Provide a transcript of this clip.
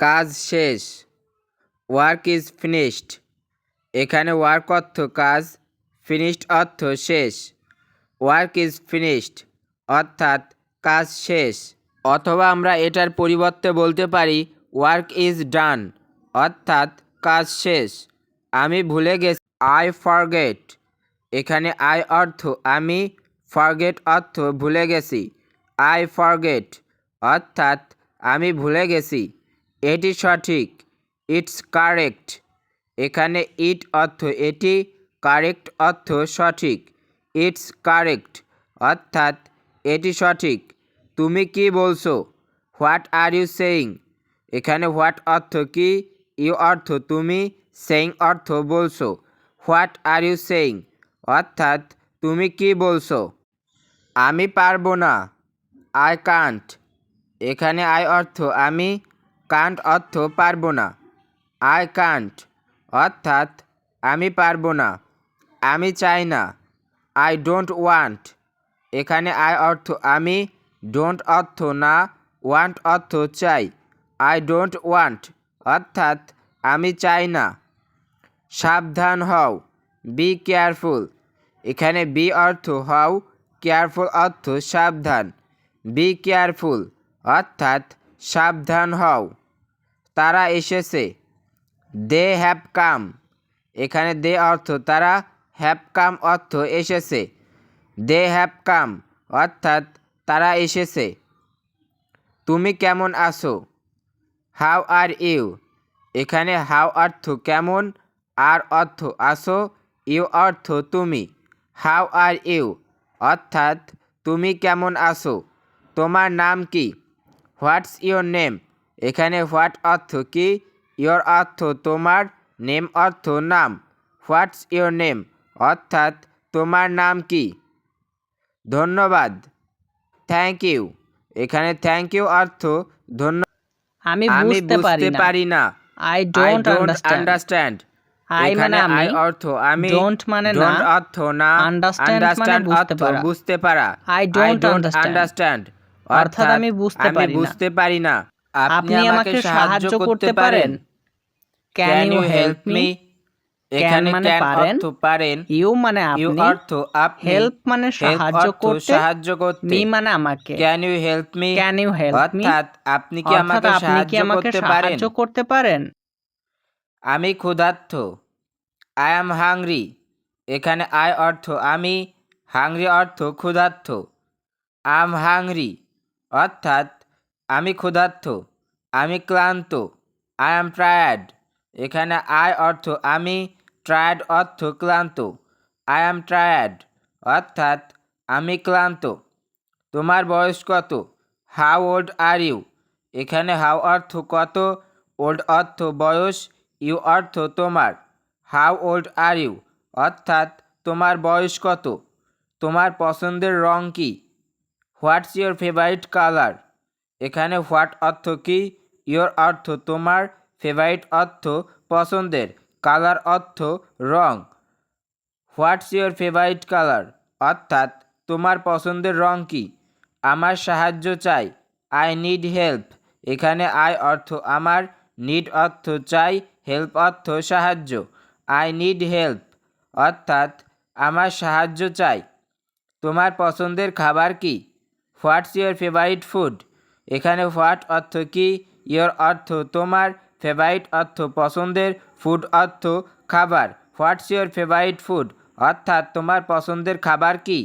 কাজ শেষ। Work is finished এখানে ওয়ার্ক অর্থ কাজ ফিনিশড অর্থ শেষ। ওয়ার্ক ইজ ফিনিশড অর্থাৎ কাজ শেষ। অথবা আমরা এটার পরিবর্তে বলতে পারি ওয়ার্ক ইজ ডান অর্থাৎ কাজ শেষ। আমি ভুলে গেছি আই ফরগেট এখানে আই অর্থ, আমি ফরগেট অর্থ ভুলে গেছি। আই ফরগেট অর্থাৎ আমি ভুলে গেছি। এটি সঠিক। ইটস কারেক্ট এখানে ইট অর্থ এটি কারেক্ট অর্থ সঠিক। ইটস কারেক্ট অর্থাৎ এটি সঠিক। তুমি কি বলছো? হোয়াট আর ইউ সেইং এখানে হোয়াট অর্থ কি? ইউ অর্থ তুমি সেইং অর্থ বলছো। হোয়াট আর ইউ সেইং অর্থাৎ তুমি কি বলছো? আমি পারব না। আই কান্ট এখানে আই অর্থ আমি কান্ট অর্থ পারব না। আই কান্ট অর্থাৎ আমি পারব না, আমি চাই না আই ডোন্ট ওয়ান্ট এখানে আই অর্থ আমি ডোন্ট অর্থ না ওয়ান্ট অর্থ চাই। আই ডোন্ট ওয়ান্ট অর্থাৎ আমি চাই না। সাবধান হও বি কেয়ারফুল এখানে বি অর্থ হও কেয়ারফুল অর্থ সাবধান। বি কেয়ারফুল অর্থাৎ সাবধান হও। তারা এসেছে। They have come. এখানে দে অর্থ, তারা হ্যাভ কাম অর্থ এসেছে। দে হ্যাভ কাম, অর্থাৎ তারা এসেছে। তুমি কেমন আছো? How are you? এখানে হাউ অর্থ কেমন, আর অর্থ আসো ইউ অর্থ তুমি। How are you? অর্থাৎ তুমি কেমন আছো? তোমার নাম কি? What's your name? এখানে হোয়াট অর্থ কি? ইয়োর অর্থ তোমার নেম অর্থ নাম। What's your name? অর্থাৎ তোমার নাম কি? ধন্যবাদ। Thank you. এখানে থ্যাংক ইউ অর্থ ধন্য আমি বুঝতে পারি না। I I don't don't understand understand I মানে আমি অর্থ আমি don't মানে না, অর্থ না। Understand মানে আন্ডারস্ট্যান্ড বুঝতে পারা। বুঝতে পারা। I don't understand। আন্ডারস্ট্যান্ড অর্থাৎ আমি বুঝতে পারি না। বুঝতে পারি না। আপনি আমাকে সাহায্য করতে পারেন। ক্যান ইউ হেল্প মি এখানে মানে পারেন, পারেন। ইউ মানে আপনি। অর্থ আপনি। হেল্প মানে সাহায্য করতে। সাহায্য করতে। মি মানে আমাকে। Can you help me can you help me অর্থাৎ আপনি কি আমাকে সাহায্য আমাকে করতে পারেন? সাহায্য করতে পারেন? আমি ক্ষুধার্ত। আই অ্যাম হাংরি এখানে আই অর্থ আমি। হাংরি অর্থ ক্ষুধার্ত। আম হাংরি অর্থাৎ, আমি ক্ষুধার্ত, আমি ক্লান্ত আই অ্যাম ট্রায়ার্ড এখানে আই অর্থ আমি ট্রায়ার্ড অর্থ ক্লান্ত আই অ্যাম ট্রায়ার্ড অর্থাৎ, আমি ক্লান্ত। তোমার বয়স কত? হাউ ওল্ড আর ইউ এখানে হাউ অর্থ কত? ওল্ড অর্থ বয়স ইউ অর্থ তোমার। হাউ ওল্ড আর ইউ অর্থাৎ, তোমার বয়স কত? তোমার পছন্দের রং কি? What's your favourite colour? এখানে হোয়াট অর্থ কি? ইয়োর অর্থ তোমার, ফেভারিট অর্থ পছন্দের, কালার অর্থ রং। What's your favourite colour? অর্থাৎ তোমার পছন্দের রং কি? আমার সাহায্য চাই, আই নিড হেল্প। এখানে আই অর্থ আমার, নিড অর্থ চাই, হেল্প অর্থ সাহায্য। I need help. অর্থাৎ আমার সাহায্য চাই। তোমার পছন্দের খাবার কি? What's your favourite food? এখানে হোয়াট অর্থ কি? ইয়োর অর্থ তোমার, ফেভারিট অর্থ পছন্দের, ফুড অর্থ খাবার। What's your favourite food? অর্থাৎ তোমার পছন্দের খাবার কি?